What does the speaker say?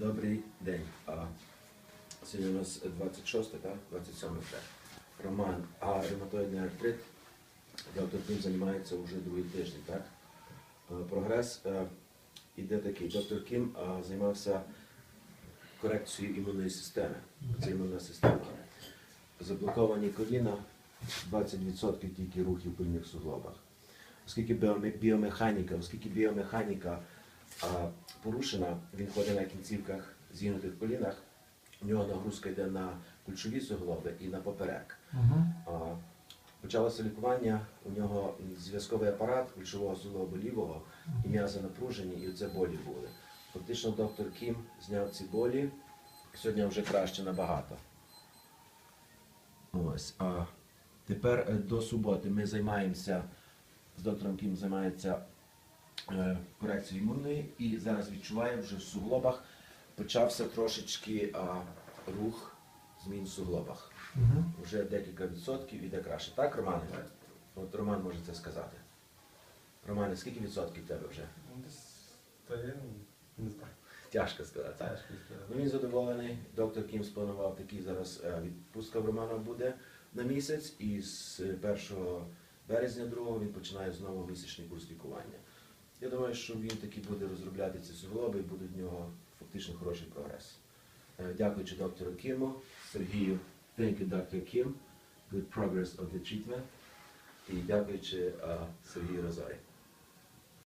Добрий день. Сьогодні у нас 26, так? 27 так? Роман, а ревматоїдний артрит, доктор Кім займається вже другий тиждень, так? Е, Прогрес е, іде такий. Доктор Кім е, займався корекцією імунної системи. Це імунна система. Заблоковані коліна, 20% тільки рухів в пильних суглобах. Оскільки біомеханіка, оскільки біомеханіка а, порушена, він ходить на кінцівках зігнутих колінах, у нього нагрузка йде на кульшові суглоби і на поперек. А, Почалося лікування, у нього зв'язковий апарат кульшового суглобу лівого і м'язи напружені, і це болі були. Фактично доктор Кім зняв ці болі, сьогодні вже краще набагато. Ось. А тепер е, до суботи ми займаємося, з доктором Кім займається е, корекцією імунної і зараз відчуваємо вже в суглобах почався трошечки а, рух змін в суглобах. Вже декілька відсотків іде краще. Так, Романе? От Роман може це сказати. Романе, скільки відсотків в тебе вже? Ну, Та я не знаю. Тяжко сказати. так? Тяжко сказати. Ну, він задоволений. Доктор Кім спланував такий зараз е, відпустка в Романа буде на місяць, і з е, 1 березня 2 він починає знову місячний курс лікування. Я думаю, що він таки буде розробляти ці суглоби і буде в нього фактично хороший прогрес. Е, Дякуючи доктору Кіму, Сергію, thank you, Dr. Kim, good progress of the treatment. І дякуючи е, Сергію Розорі.